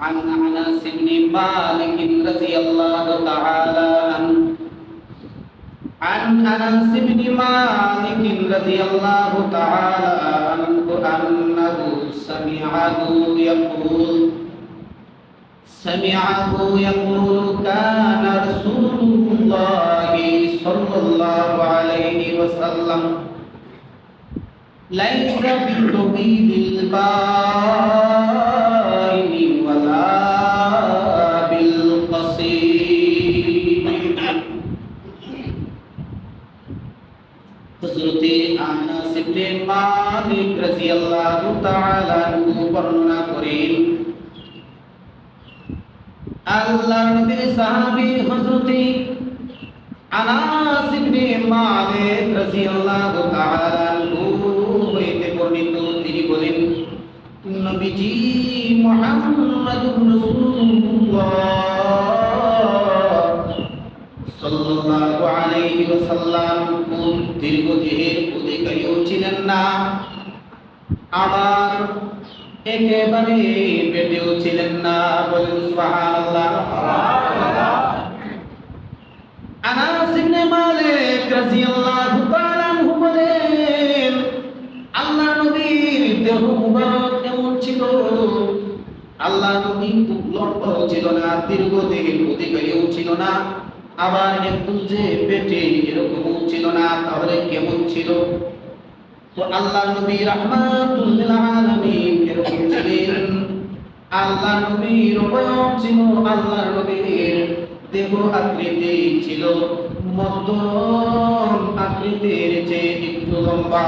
عن انس بن مالك رضي الله تعالى عنه عن انس بن مالك رضي الله تعالى عنه انه سمعه يقول سمعه يقول كان رسول الله صلى الله عليه وسلم ليس بطويل البائن ইবনে মালিক রাদিয়াল্লাহু তাআলা আনহু বর্ণনা করেন আল্লাহর নবীর সাহাবী হযরতে আনাস ইবনে মালিক রাদিয়াল্লাহু তাআলা হইতে বর্ণিত, তিনি বলেন, নবীজি মুহাম্মদুর রাসূলুল্লাহ সাল্লাল্লাহু আলাইহি ওয়াসাল্লাম খুব দীর্ঘদেহের অধিকারীও ছিলেন না। আবার একেবারে পেটেও ছিলেন না বলেন সুবহানাল্লাহ। আনাস ইবনে মালিক রাদিয়াল্লাহু তাআলা আনহু বলেন, আল্লাহ নবীর দেহ মুবারক কেমন ছিল? আল্লাহ নবী খুব ছিল না দীর্ঘ দেহের অধিকারীও ছিল না। আবার একটু যে পেটে এরকম ছিল না, তাহলে কেমন ছিল? তো আল্লাহ নবী রাহমাতুল আলামিন এরকম ছিলেন। আল্লাহ নবীর বয়স ছিল, আল্লাহ নবীর দেহ আকৃতি ছিল। মধ্যম আকৃতির চেয়ে একটু লম্বা।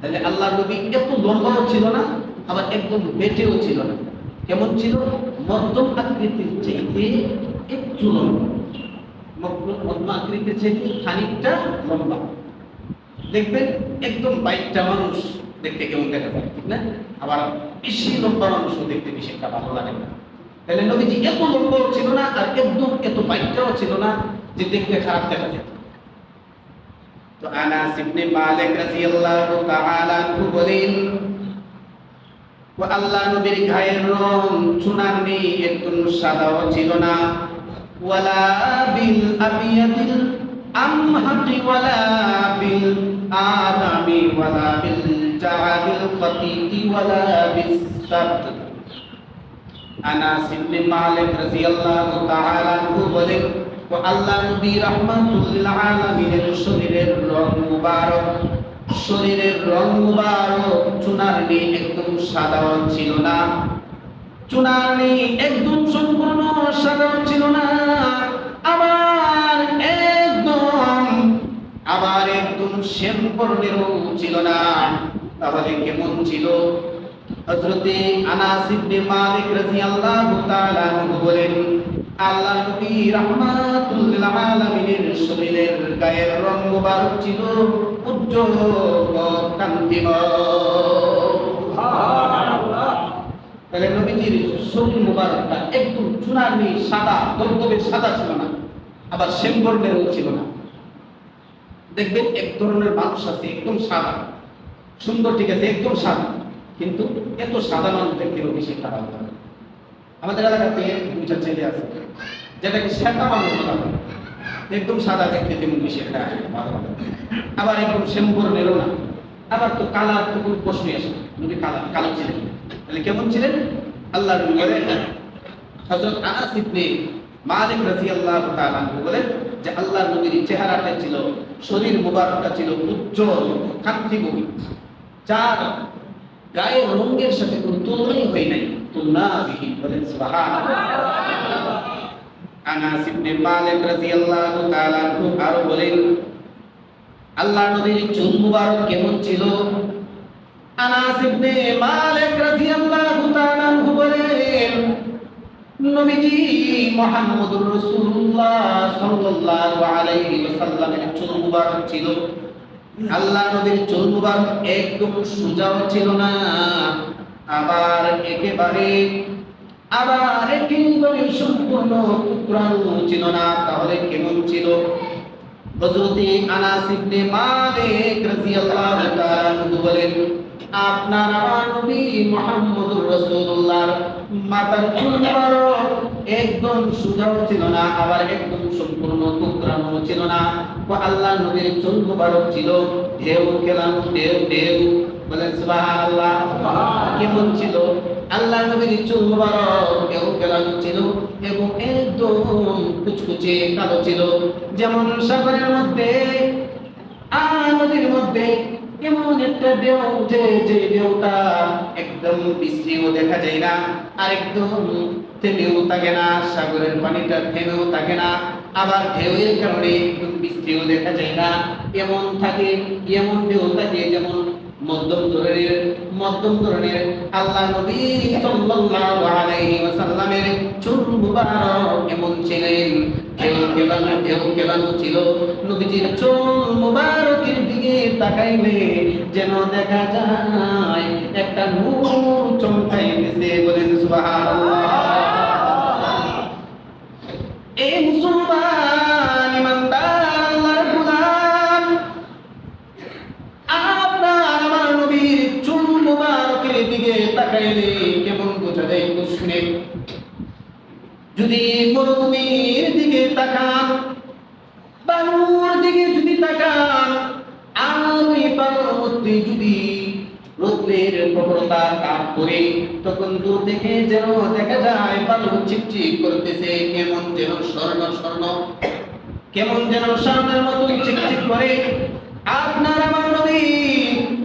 তাহলে আল্লাহ নবী এত লম্বাও ছিল না, আবার একদম বেটেও ছিল না। কেমন ছিল? মধ্যম আকৃতির চাইতে একটু লম্বা। মধ্য- মধ্যম আকৃতির চাইতে খানিকটা লম্বা। দেখবেন, একদম বাইকটা মানুষ দেখতে কেমন দেখা যায়, ঠিক না? আবার বেশি লম্বা মানুষও দেখতে বেশি একটা ভালো লাগে না। তাহলে নবীজি এত লম্বাও ছিল না, আর একদম এত বাইকটাও ছিল না যে দেখতে খারাপ দেখা যেত। তো আনাস ইবনে মালিক রাদিয়াল্লাহু তাআলা বলেন আল্লাহ নবীর গায়ের রং চুনার নেই একদম সাদাও ছিল না। ওয়ালা বিল আবিয়াদিল আমহাতি ওয়ালা বিল আরামি ওয়ালা বিল জাহাদিল ফাতিতি ওয়ালা বিস সাbt আনাস ইবনে মালিক রাদিয়াল্লাহু তাআলা আনহু বলেন ও আল্লাহ নবী, রাহমাতুল আলামিনের শরীরের রং মুবারক। শরীরের রং চুনার নেই একদম সাধারণ ছিল না। চুনার নেই একদম সম্পূর্ণ সাধারণ ছিল না। আবার একদম আবার একদম শ্যাম বর্ণেরও ছিল না। তাহলে কেমন ছিল? হযরতে আনাস ইবনে মালিক রাদিয়াল্লাহু তাআলা বলেন, আল্লাহ নবী রাহমাতুল আলামিনের শরীরের গায়ের রং মুবারক ছিল। কান্তিময় তাহলে নবীজির শরীর মুবারকটা একদম চুনার নেই সাদা দবদবে সাদা ছিল না, আবার শ্যাম বর্ণেরও ছিল না। দেখবেন এক ধরনের মানুষ আছে, একদম সাদা। সুন্দর, ঠিক আছে, একদম সাদা। কিন্তু এত সাদা মানুষ দেখতে বেশি একটা ভালো আমাদের এলাকাতে দুইটা ছেলে আছে, যেটাকে শ্যাতা মানুষ একদম সাদা দেখতে তেমন বেশি একটা ভালো আবার একদম শ্যামবর্ণেরও না। আবার তো কালার তো কোনো আসে। নবী কালার, কালো ছিলেন। তাহলে কেমন ছিলেন? আল্লাহ আনাস ইবনে মালিক তাআলা যে আল্লাহর নবীর চেহারাটা ছিল, শরীর মুবারকটা ছিল উজ্জ্বল কান্তিময় যার গায়ের রঙের সাথে কোনো তুলনাই হয় নাই। বলেন, সুবহানাল্লাহ। আনাস ইবনে মালিক রাদিয়াল্লাহু তাআলা আরও বলেন আল্লাহ নবীর চুল মুবারক কেমন ছিল? আনাস ইবনে মালিক রাদিয়াল্লাহু তাআলা বলেন, নবীজি মুহাম্মদুর রাসূলুল্লাহ সাল্লাল্লাহু আলাইহি ওয়াসাল্লামের চুল মুবারক ছিল। আল্লাহ নবীর চুল মুবারক একদম সোজাও ছিল না, আবার একেবারে আবার একেবারে সম্পূর্ণ টুকরানো ছিল না, তাহলে কেমন ছিল? হযরতে আনাস ইবনে মালিক রাদিয়াল্লাহু তাআলা বলেন আপনার আমার নবী মুহাম্মদুর রাসূলুল্লাহর মাথার চুল মুবারক একদম সুজাও ছিল না আবার একদম সম্পূর্ণ কুকরানো ছিল না। ও আল্লাহ নবীর চুল মুবারক ছিল। ঢেউ খেলানো ঢেউ ঢেউ। বলেন সুবহানাল্লাহ। কেমন ছিল? আল্লাহ নবীর চুল মুবারক ঢেউ খেলানো ছিল এবং একদম কুচকুচে কালো ছিল। যেমন সাগরের মধ্যে আর নদীর মধ্যে এমন একটা ঢেউ যে যে ঢেউটা একদম বিশ্রীও দেখা যায় না, আর একদম থেমেও থাকে না, সাগরের পানিটা থেমেও থাকে না, আবার ঢেউয়ের কারণে একদম বিশ্রীও দেখা যায় না। এমন থাকে, এমন ঢেউ থাকে যেমন মধ্যম ধরনের মধ্যম ধরনের আল্লাহ নবী সাল্লাল্লাহু আলাইহি ওয়াসাল্লামের চুল মুবারক এমন ছিলেন। ছিল। নবীজির চুল মুবারকের দিকে তাকাইলে যেন দেখা যায় একটা নূর চমকাইতেছে বলেন সুবহানাল্লাহ। এই মুসলমান ইমানদার মুবারকের দিকে তাকাইলে কেমন বোঝা যায় একটু শুনে যদি মরুভূমির দিকে তাকান বালুর দিকে যদি তাকান আর ওই যদি রৌদ্রের প্রবণতা কাপ করে, তখন দূর থেকে যেন দেখা যায় বালু চিকচিক করতেছে, কেমন যেন স্বর্ণ স্বর্ণ, কেমন যেন স্বর্ণের মতো চিকচিক করে। আপনার আমার নবী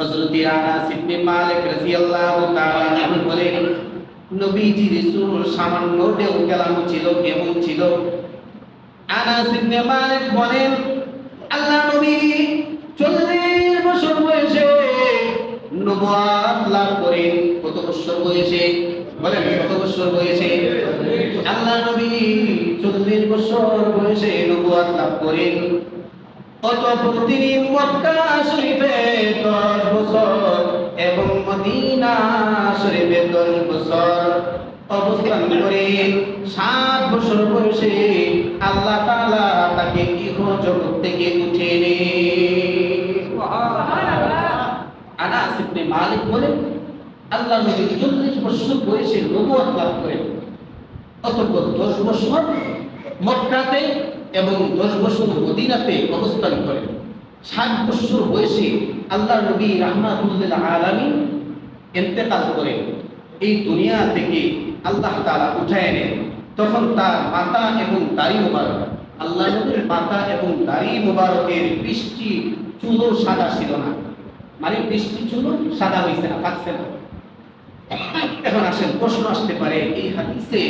হযরত আনাস ইবনে মালিক রাদিয়াল্লাহু তাআলা বলেন নবীজির চুল সামান্য ঢেউ গেলানো ছিল, কেমন ছিল? আনাস ইবনে মালিক বলেন, আল্লাহ নবী 40 বছর বয়সে নবুয়াত লাভ করেন কত বছর বয়সে? বলেন, কত বছর বয়সে? আল্লাহ নবী 40 বছর বয়সে নবুয়াত লাভ করেন। অতঃপর তিনি মক্কা শরীফে 10 বছর এবং মদিনা শরীফে 10 বছর অবস্থান করেন সাত বছর বয়সে আল্লাহ তাআলা তাকে ইহ জগৎ থেকে উঠিয়ে আনাস ইবনে মালিক বলেন, আল্লাহ নবী 40 বছর বয়সে নবুয়ত লাভ করেন। অতঃপর 10 বছর মক্কাতে এবং 10 বছর মদিনাতে অবস্থান করেন। সাত বছর বয়সে আল্লাহ নবী রাহমাতুল্লিল আলামিন ইন্তেকাল করেন। এই দুনিয়া থেকে আল্লাহ তাআলা উঠায় নেন। তখন তার মাতা এবং দাড়ি মোবারক। আল্লাহ নবীর মাতা এবং দাড়ি মোবারকের বৃষ্টি চুলও সাদা ছিল না। মানে বৃষ্টি চুলও সাদা হয়েছে না পাকছে না। এখন আসেন, প্রশ্ন আসতে পারে, এই হাদিসে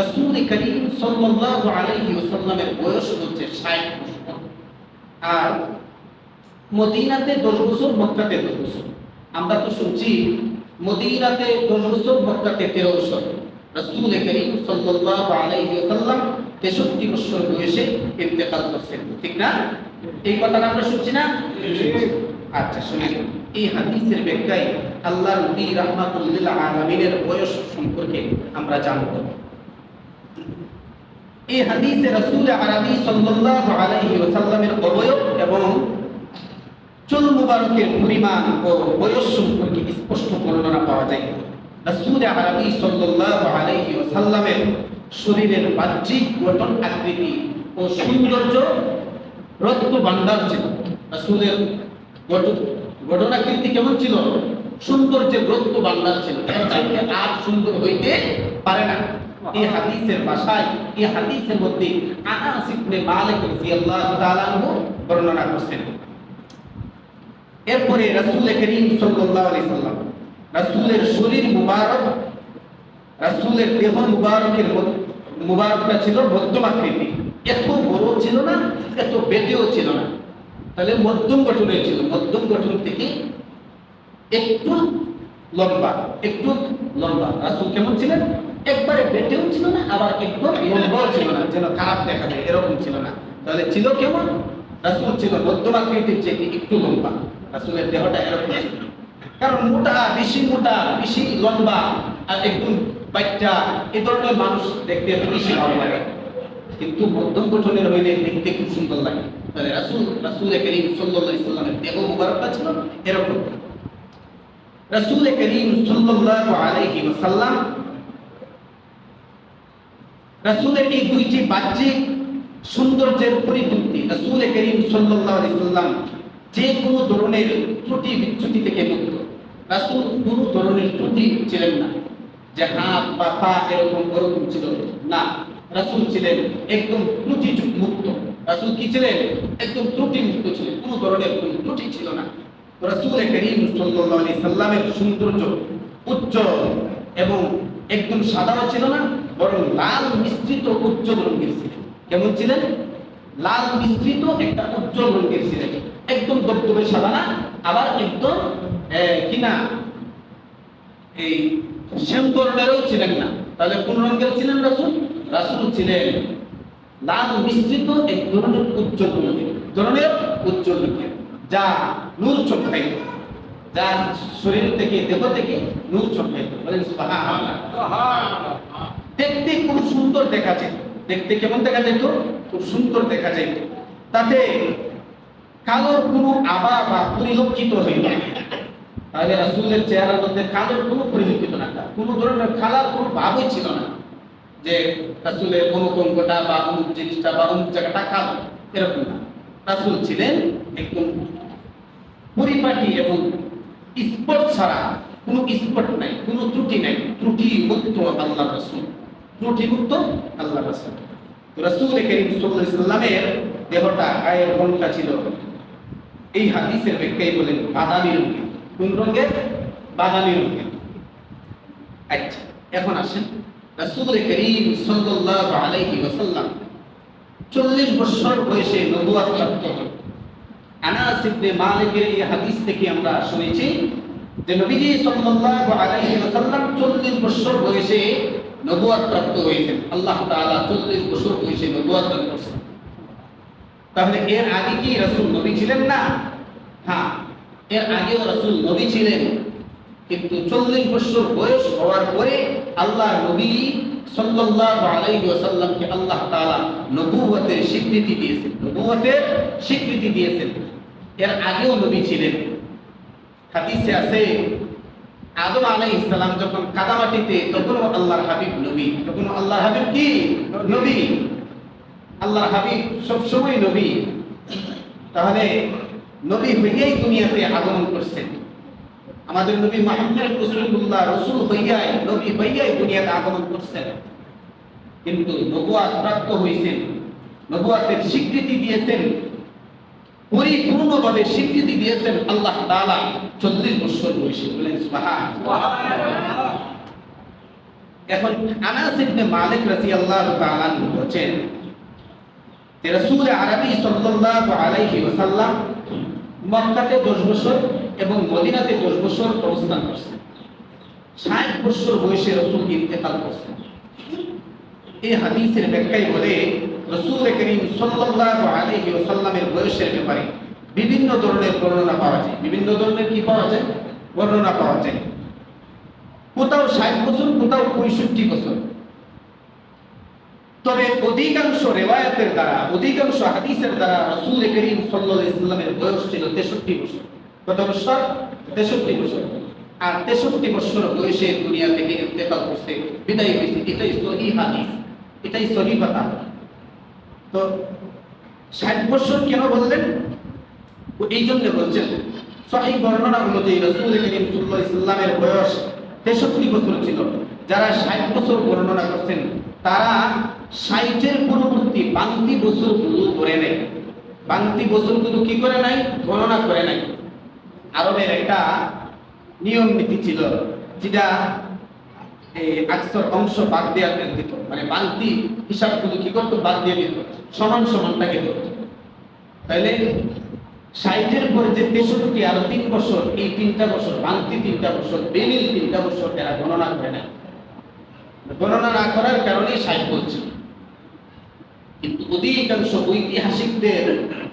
রাসূল করিম সাল্লাল্লাহু আলাইহি ওয়াসাল্লামের বয়স হচ্ছে 60 বছর। আর মদিনাতে 10 বছর, মক্কাতে 10 বছর। আমরা তো শুনছি, মদিনাতে 10 বছর, মক্কাতে 13 বছর। রাসূল করিম সাল্লাল্লাহু আলাইহি ওয়াসাল্লাম 63 বছর বয়সে ইন্তেকাল করছেন, ঠিক না? এই কথাটা আমরা শুনছি না? আচ্ছা শুনে এই হাদিসের ব্যাখ্যায় আল্লাহর নবী রাহমাতুল্লিল আলামিনের বয়স সম্পর্কে আমরা জানব। এই হাদিসে রাসূল আরবি সাল্লাল্লাহু আলাইহি ওয়াসাল্লামের অবয়ব এবং চুল মুবারকের পরিমাণ ও বয়স সম্পর্কে স্পষ্ট বর্ণনা পাওয়া যায়। রাসূল আরবি সাল্লাল্লাহু আলাইহি ওয়াসাল্লামের শরীরের বাহ্যিক গঠন, আকৃতি ও সৌন্দর্য রত্ন ভান্ডার ছিল। রাসূলের গঠন ঘটনাকৃতি কেমন ছিল? সৌন্দর্যের রত্ন ভান্ডার ছিল। এর চাইতে আর সুন্দর হইতে পারে না? এই হাদিসের ভাষায় এই হাদিসের মধ্যে আনাস ইবনে মালিক রাদিয়াল্লাহু তাআলা আনহু বর্ণনা এরপরে রাসূল করিম সাল্লাল্লাহু আলাইহি সাল্লাম রাসূলের শরীর মুবারক, রাসূলের দেহ মুবারকের মুবারকটা ছিল মধ্যম আকৃতি এত বড় ছিল না, এত বেটেও ছিল না। তাহলে মধ্যম গঠন হয়েছিল। মধ্যম গঠন থেকে একটু লম্বা একটু লম্বা। রাসূল কেমন ছিলেন? একবারে বেটেও ছিল না, আবার একদম লম্বাও ছিল না, যেন খারাপ দেখা এরকম ছিল না। তাহলে ছিল কেমন? রাসূল ছিল মধ্যম আকৃতির চেয়ে একটু লম্বা। রাসূলের দেহটা এরকম ছিল। কারণ মোটা, বেশি মোটা, বেশি লম্বা, আর একদম বাচ্চা, এ ধরনের মানুষ দেখতে বেশি ভালো লাগে। কিন্তু মধ্যম গঠনের হইলে দেখতে খুব সুন্দর লাগে। তাহলে রাসূল করিম দেহ মুবারকটা ছিল? এরকম। রাসূল করিম রাসূলের এই দুইটি সৌন্দর্যের পরিপন্থী রাসূল করিম যে কোনো ধরনের ত্রুটি বিচ্যুতি থেকে মুক্ত। রাসূল কোনো ধরনের ত্রুটি ছিলেন না। যে হাত বা পা এরকম ওরকম ছিল না। রাসূল ছিলেন একদম ত্রুটি মুক্ত। রাসূল কি ছিলেন? একদম ত্রুটি মুক্ত ছিলেন। কোনো ধরনের কোনো ত্রুটি ছিল না। রাসূল করিম সাল্লাল্লাহু আলাইহি সাল্লামের সৌন্দর্য উজ্জ্বল এবং একদম সাদাও ছিল না, বরং লাল মিশ্রিত উজ্জ্বল রঙের ছিলেন। কেমন ছিলেন? লাল মিশ্রিত একটা উজ্জ্বল রঙের ছিলেন। একদম দবদবে সাদা না, আবার একদম কিনা এই শ্যাম বর্ণেরও ছিলেন না। তাহলে কোন রঙের ছিলেন রাসূল? রাসূল ছিলেন লাল মিশ্রিত এক ধরনের উজ্জ্বল রঙের ধরনের উজ্জ্বল রঙের যা নূর চমকাইত যা শরীর থেকে, দেহ থেকে নূর চমকাইত বলেন দেখতে খুব সুন্দর দেখা যেত দেখতে কেমন দেখা যেত খুব সুন্দর দেখা যেত তাতে কালোর কোনো আবা বা পরিলক্ষিত হইল না। তাহলে রাসূলের চেহারার মধ্যে কালোর কোনো পরিলক্ষিত না। কোনো ধরনের খালার কোনো ভাবই ছিল না। যে রাসূলের অমুক অঙ্গটা বা অমুক জিনিসটা বা অমুক জায়গাটা কালো, এরকম না। রাসূল ছিলেন একদম পরিপাটি এবং স্পট ছাড়া কোনো স্পট নাই, কোনো ত্রুটি নাই। ত্রুটি মুক্ত আল্লাহ রাসূল। ত্রুটি মুক্ত আল্লাহ রাসূল। রাসূল করিম সাল্লাল্লাহু আলাইহি দেহটা, গায়ের রংটা ছিল এই হাদিসের ব্যাখ্যায় বলেন, বাদামি রঙের। কোন রঙের? বাদামি রঙের। আচ্ছা এখন আসেন রাসূল করিম সাল্লাল্লাহু আলাইহি ওয়াসাল্লাম 40 বছর বয়সে নবুয়ত প্রাপ্ত হন। আনাস ইবনে মালিকের এই হাদিস থেকে আমরা শুনেছি যে নবীজি সাল্লাল্লাহু আলাইহি ওয়াসাল্লাম 40 বছর বয়সে নবুয়ত প্রাপ্ত হয়েছেন। আল্লাহ তাআলা 40 বছর বয়সে নবুয়ত দান করেছেন। তাহলে এর আগে কি রাসূল নবী ছিলেন না? হ্যাঁ এর আগেও রাসূল নবী ছিলেন। কিন্তু 40 বছর বয়স হওয়ার পরে আল্লাহ নবী সাল্লাল্লাহু আলাইহি ওয়াসাল্লামকে আল্লাহ তাআলা নবুয়তের স্বীকৃতি দিয়েছেন। নবুয়তের স্বীকৃতি দিয়েছেন। এর আগেও নবী ছিলেন। হাদিসে আছে, আদম আলাইহিস সালাম যখন কাদামাটিতে, তখনও আল্লাহর হাবিব নবী। তখনও আল্লাহর হাবিব কি? নবী। আল্লাহর হাবিব সবসময় নবী। তাহলে নবী হইয়াই দুনিয়াতে আগমন করছেন। আমাদের নবী মোহাম্মদ রসুল্লাহ রসুল হইয়াই, নবী হইয়াই দুনিয়াতে আগমন করছেন। কিন্তু নবুয়াত প্রাপ্ত হয়েছেন নবুয়াতের স্বীকৃতি দিয়েছেন, পরিপূর্ণভাবে স্বীকৃতি দিয়েছেন আল্লাহ তালা চল্লিশ বছর বয়সে বলেন এখন আনাস ইবনে মালিক রাদিয়াল্লাহু বলেন, যে রাসূল আরবি সাল্লাল্লাহু আলাইহি ওয়াসাল্লাম মক্কাতে 10 বছর এবং মদিনাতে 10 বছর অবস্থান করছেন 60 বছর বয়সে রাসূল ইন্তেকাল করছেন এই হাদিসের ব্যাখ্যায় বলে রাসূল করিম সাল্লাল্লাহু আলাইহি ওয়াসাল্লামের বয়সের ব্যাপারে বিভিন্ন ধরনের বর্ণনা পাওয়া যায়। বিভিন্ন ধরনের কি পাওয়া যায়? বর্ণনা পাওয়া যায়। কোথাও 60 বছর, কোথাও 65 বছর। তবে অধিকাংশ রেওয়ায়াতের দ্বারা, অধিকাংশ হাদিসের দ্বারা রসুল করিম সাল্লাল্লাহু আলাইহি সাল্লামের বয়স ছিল 63 বছর। কত বছর 63 বছর। আর 63 বছর বয়সে দুনিয়া থেকে ইন্তেকাল করছে। বিদায় হয়েছে। এটাই সহিহ হাদিস। এটাই সহিহ কথা। তো 60 বছর কেন বললেন? এই জন্য বলছেন সহিহ বর্ণনা অনুযায়ী রাসূল করিম সাল্লামের বয়স 63 বছর ছিল। যারা 60 বছর বর্ণনা করছেন, তারা ষাটের পরবর্তী বাংতি বছরগুলো ধরে নেয়। বাংতি বছরগুলো কি করে নাই গণনা করে নাই আরবের একটা নিয়ম নীতি ছিল, যেটা এই আকসর অংশ বাদ দেওয়া দিত। মানে বাংতি হিসাবগুলো কি করতো? বাদ দিয়ে দিত। সমান সমানটাকে ধরত তাইলে ষাটের পরে যে তেষট্টি আরও তিন বছর, এই তিনটা বছর বাংতি তিনটা বছর বেনিল তিনটা বছর এরা গণনা করে না গণনা না করার কারণেই ষাট বলছে কিন্তু অধিকাংশ ঐতিহাসিকদের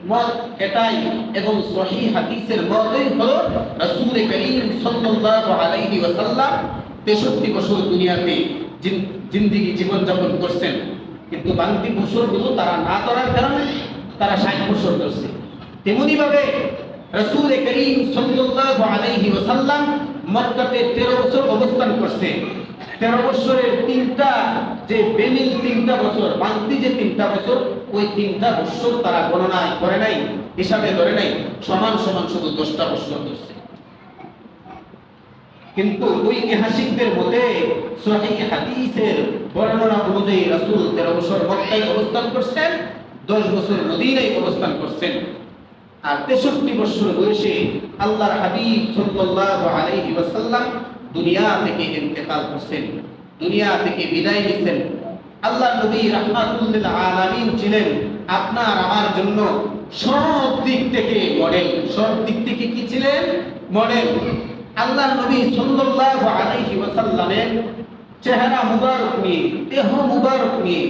মত এটাই এবং সহি হাদিসের মতই হলো রাসূল করিম সাল্লাল্লাহু আলাইহি ওয়াসাল্লাম 63 বছর দুনিয়াতে জিন- জিন্দেগি জীবন যাপন করছেন। কিন্তু বাকি বছরগুলো তারা না করার কারণে তারা 60 বছর করছে তেমনি ভাবে রাসূল করিম সাল্লাল্লাহু আলাইহি ওয়াসাল্লাম মক্কাতে 13 বছর অবস্থান করছে। তেরো বছরের তিনটা যে বেনিল তিনটা বছর বান্তি যে তিনটা বছর, ওই তিনটা বছর তারা গণনা করে নাই, হিসাবে ধরে নাই, সমান সমান শুধু দশটা বছর ধরছে। কিন্তু ঐতিহাসিকদের মতে হাদিসের বর্ণনা অনুযায়ী রাসূল তেরো বছর মক্কায় অবস্থান করছেন, দশ বছর মদিনায় অবস্থান করছেন। আর তেষট্টি বছর বয়সে আল্লাহর হাবিব সাল্লাল্লাহু আলাইহি ওয়াসাল্লাম দুনিয়া থেকে ইন্তেকাল করছেন, দুনিয়া থেকে বিদায় নিছেন আল্লাহ নবী রাহমাতুল্লিল আলামিন ছিলেন আপনার, আমার জন্য সব দিক থেকে মডেল সব দিক থেকে কি ছিলেন? মডেল আল্লাহ নবী সাল্লাল্লাহু আলাইহি ওয়াসাল্লামের চেহারা মুবারক নিয়ে, দেহ মুবারক নিয়ে,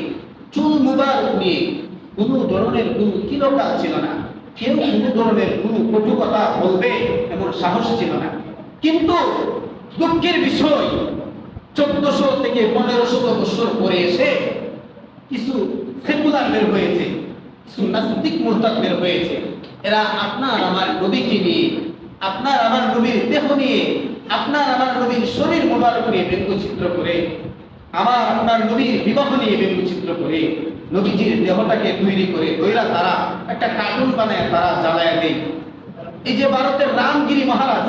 চুল মুবারক নিয়ে কোনো ধরনের কোনো কিলোকাল ছিল না। কেউ কোনো ধরনের কোনো কটু কথা বলবে এমন সাহস ছিল না। কিন্তু দুঃখের বিষয়, চোদ্দশো থেকে পনেরোশো বছর পরে এসে কিছু সেকুলার বের হয়েছে, কিছু নাস্তিক মোরতাদ বের হয়েছে। এরা আপনার আমার নবীকে নিয়ে, আপনার আমার নবীর দেহ নিয়ে, আপনার আমার নবীর শরীর মোবারক নিয়ে ব্যঙ্গচিত্র করে, আমার আপনার নবীর বিবাহ নিয়ে ব্যঙ্গচিত্র করে, নবীজির দেহটাকে তৈরি করে দইরা তারা একটা কার্টুন বানায়, তারা জ্বালায় দেয়। এই যে ভারতের রামগিরি মহারাজ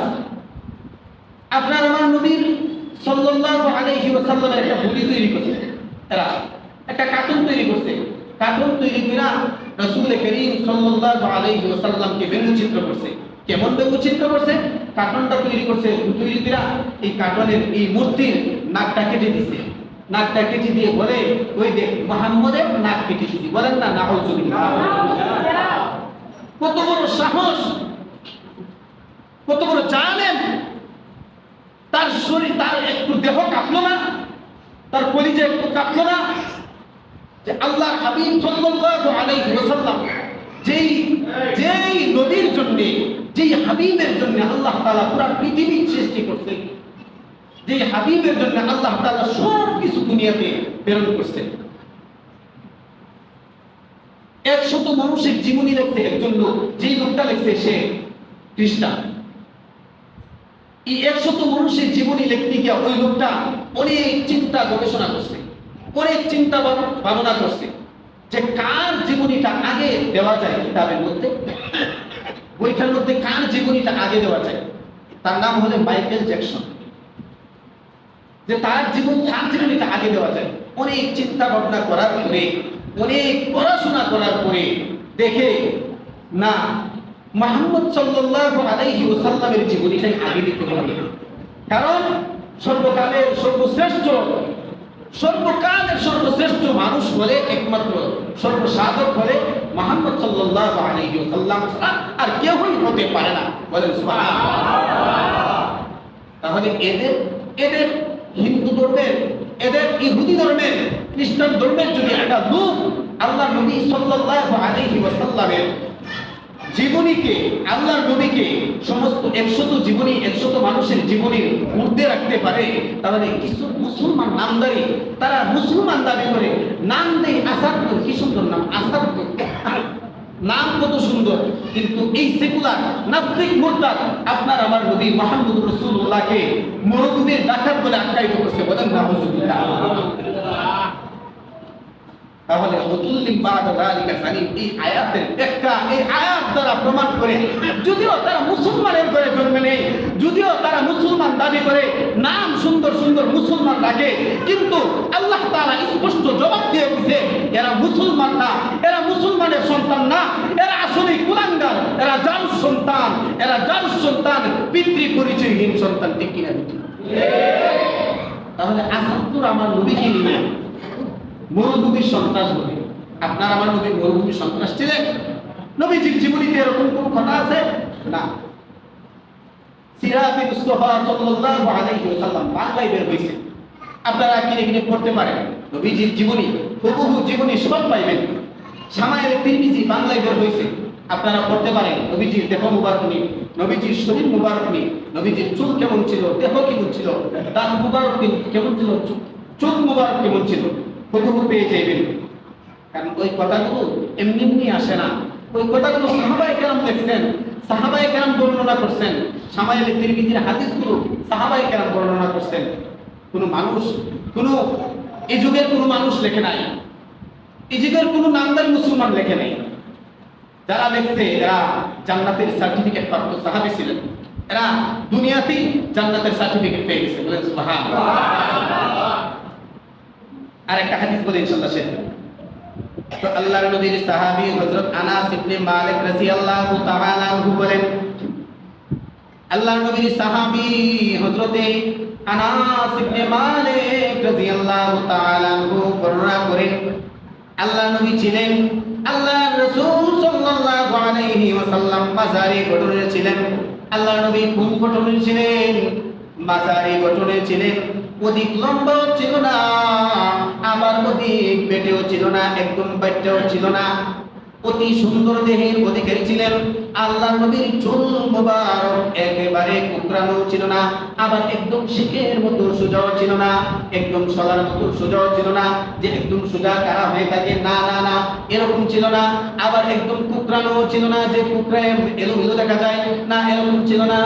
আপনার আমার নবীর সাল্লাল্লাহু আলাইহি ওয়াসাল্লামের একটা বলি তৈরি করছে। এরা একটা কার্টুন তৈরি করছে। কার্টুন তৈরি করে রাসূল করিম সাল্লাল্লাহু আলাইহি ওয়াসাল্লামকে ব্যঙ্গচিত্র করছে। কেমন ব্যঙ্গচিত্র করছে? কার্টুনটা তৈরি করছে তৈরি করে এই কার্টুনের এই মূর্তির নাকটা কেটে দিছে। নাকটা কেটে দিয়ে বলে ওই দেখ মুহাম্মদের নাক কেটে দিছি। বলেন না নাউজুবিল্লাহ। কত বড় সাহস কত বড় জানেন তার শরীর, তার একটু দেহ কাঁপলো না, তার কলিজে একটু কাঁপলো না, যে আল্লাহ হাবিব আলাইহি ওয়াসাল্লাম যেই যেই নবীর জন্য, যেই হাবিবের জন্য আল্লাহ তাআলা পুরো পৃথিবী সৃষ্টি করছেন যেই হাবিবের জন্য আল্লাহ তাআলা সব কিছু দুনিয়াতে প্রেরণ করছেন একশত মানুষের জীবনী লিখছে একজন লোক, যেই লোকটা লিখছে সে খ্রিস্টান এই একশত মানুষের জীবনী লিখতে গিয়ে ওই লোকটা অনেক চিন্তা গবেষণা করছে, অনেক চিন্তা ভাবনা করছে যে কার জীবনীটা আগে দেওয়া যায় কিতাবের মধ্যে? বইটার মধ্যে কার জীবনীটা আগে দেওয়া যায়? তার নাম হলো মাইকেল জ্যাকসন। যে তার জীবন, তার জীবনীটা আগে দেওয়া যায়। অনেক চিন্তা ভাবনা করার পরে, অনেক পড়াশোনা করার পরে দেখে, না মোহাম্মদ সাল্লাল্লাহু আলাইহি ওয়াসাল্লামের জীবনীটাই আগে দিতে হবে কারণ সর্বকালের সর্বশ্রেষ্ঠ সর্বকালের সর্বশ্রেষ্ঠ মানুষ বলে একমাত্র সর্বসাধক বলে মোহাম্মদ সাল্লাল্লাহু আলাইহি ওয়াসাল্লাম ছাড়া আর কেউই হতে পারে না। বলেন তাহলে এদের এদের হিন্দু ধর্মের, এদের ইহুদি ধর্মের, খ্রিস্টান ধর্মের যদি একটা লোক আল্লাহ নবী সাল্লাল্লাহু আলাইহি ওয়াসাল্লামের জীবনীকে, আল্লাহর নবীকে সমস্ত একশত জীবনী, একশত মানুষের জীবনীর ঊর্ধ্বে রাখতে পারে, তাহলে কিছু মুসলমান নামদারি, তারা মুসলমান দাবি করে, নাম নেই আসাদপুর কি সুন্দর নাম আসাদপুর নাম কত সুন্দর, কিন্তু এই সেকুলার নাস্তিক মোরতাদ, আপনার আমার নবী মোহাম্মদ রসুল্লাহকে মরুভূমির ডাকাত বলে আখ্যায়িত করছে, বলেন না তাহলে এই আয়াতের ব্যাখ্যা এই আয়াত দ্বারা প্রমাণ করে, যদিও তারা মুসলমানের ঘরে জন্মে নেই, যদিও তারা মুসলমান দাবি করে, নাম সুন্দর সুন্দর মুসলমান রাখে, কিন্তু আল্লাহ তাআলা স্পষ্ট জবাব দিয়ে দিয়েছে, এরা মুসলমান না, এরা মুসলমানের সন্তান না, এরা আসলে কুলাঙ্গার, এরা জাল সন্তান, এরা জাল সন্তান, পিতৃ পরিচয়হীন সন্তান, ঠিক কিনা? তাহলে আসাদুর আমার নবীকে নিয়ে মরুভূমির সন্ত্রাস বলে। আপনার আমার নবী মরুভূমির সন্ত্রাস ছিলেন? নবীজির জীবনীতে এরকম কোন কথা আছে? না। সিরাতে মুস্তাফা সাল্লাল্লাহু আলাইহি ওয়াসাল্লাম বাংলায় বের আপনারা পড়তে পারেন। নবীজির জীবনী, হুবহু জীবনী সব পাইবেন। সামায়ের তিরমিজি বাংলায় বের হইছে আপনারা পড়তে পারেন, নবীজির দেহ মুবারক নবীজির শরীর মুবারক নবীজির চুল কেমন ছিল, দেহ কেমন ছিল, দাঁত মুবারক কেমন ছিল চুল মুবারক কেমন ছিল। হুবহু পেয়ে যাইবেন কারণ ওই কথাগুলো এমনি এমনি আসে না। ওই কথাগুলো সাহাবাই কেরাম লিখছেন সাহাবাই কেরাম বর্ণনা করছেন। সামাইল তিরমিজির হাদিসগুলো সাহাবাই কেরাম বর্ণনা করছেন। কোনো মানুষ, কোনো এই যুগের কোনো মানুষ লেখে নাই। এই যুগের কোনো নামদার মুসলমান লেখে নাই। যারা লিখছে, এরা জান্নাতের সার্টিফিকেট প্রাপ্ত সাহাবি ছিলেন। এরা দুনিয়াতেই জান্নাতের সার্টিফিকেট পেয়ে গেছে। বলেন আর একটা হাদিস বলে ইনশাআল্লাহ শেষ তো নবীর সাহাবী হযরত আনাস ইবনে মালিক রাদিয়াল্লাহু তাআলা আনহু বলেন, আল্লাহর নবীর সাহাবী হযরতে আনাস ইবনে মালিক রাদিয়াল্লাহু তাআলা আনহু বর্ণনা করেন আল্লাহ নবী ছিলেন আল্লাহর রাসূল সাল্লাল্লাহু আলাইহি ওয়াসাল্লাম বাজারে ছিলেন। আল্লাহর নবী কোন ছিলেন মাঝারি গঠনের ছিলেন। অধিক লম্বা ছিল না। আবার অধিক বেটেও ছিল না একদম পেটেও ছিল না। অতি সুন্দর দেহের অধিকারী ছিলেন। আল্লাহ নবীর চুল মোবারক একেবারে কুকরানো ছিল না। আবার একদম শিখের মতো সোজাও ছিল না। একদম সলার মতো সোজাও ছিল না যে একদম সোজা কারা হয়ে থাকে। না না না এরকম ছিল না। আবার একদম কুকরানো ছিল না যে কুকরায় এলোমেলো দেখা যায়। না এরকম ছিল না।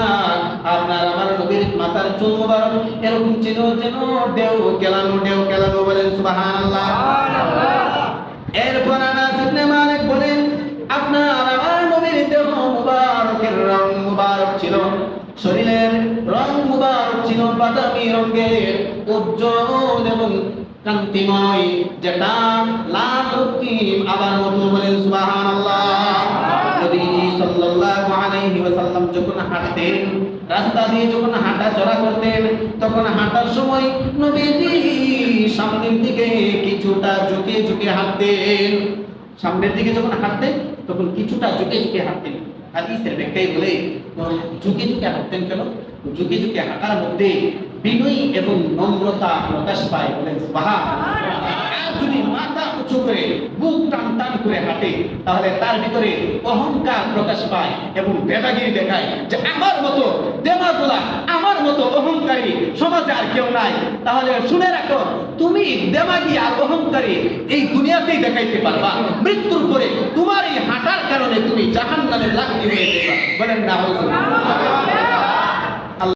আপনার আমার নবীর মাথার চুল মোবারক এরকম ছিল যেন দেও কেলানো দেও কেলানো বলেন সুবহানাল্লাহ। এরপর আনাস ইবনে মালিক আপনার আমার নবীর দেহ মুবারকের রং মুবারক ছিল। শরীরের রং মুবারক ছিল বাদামি রঙের, উজ্জ্বল এবং কান্তিময় যেটা লাল রক্তিম আবার মতো বলেন সুবহানাল্লাহ। নবীজি সাল্লাল্লাহু আলাইহি ওয়াসাল্লাম যখন হাঁটতেন, রাস্তা দিয়ে যখন হাঁটা চলা করতেন, তখন হাঁটার সময় নবীজি সামনের দিকে কিছুটা ঝুঁকে ঝুঁকে হাঁটতেন। সামনের দিকে যখন হাঁটতেন তখন কিছুটা ঝুঁকে ঝুঁকে হাঁটতেন। হাদিসের ব্যাখ্যায় বলে ঝুঁকে ঝুঁকে হাঁটতেন কেন? ঝুঁকে ঝুঁকে হাঁটার মধ্যে বিনয়ী এবং নম্রতা প্রকাশ পায় বলেন আর যদি মাথা উঁচু করে, বুক টান টান করে হাঁটে, তাহলে তার ভিতরে অহংকার প্রকাশ পায় এবং বেদাগিরি দেখায় যে আমার মতো আমার মতো অহংকারী সমাজে আর কেউ নাই। তাহলে শুনে রাখো, তুমি দেমাগি আর অহংকারী এই দুনিয়াতেই দেখাইতে পারবা। মৃত্যুর পরে তোমার এই হাঁটার কারণে তুমি জাহান নামে লাখি হয়ে যাবে বলেন না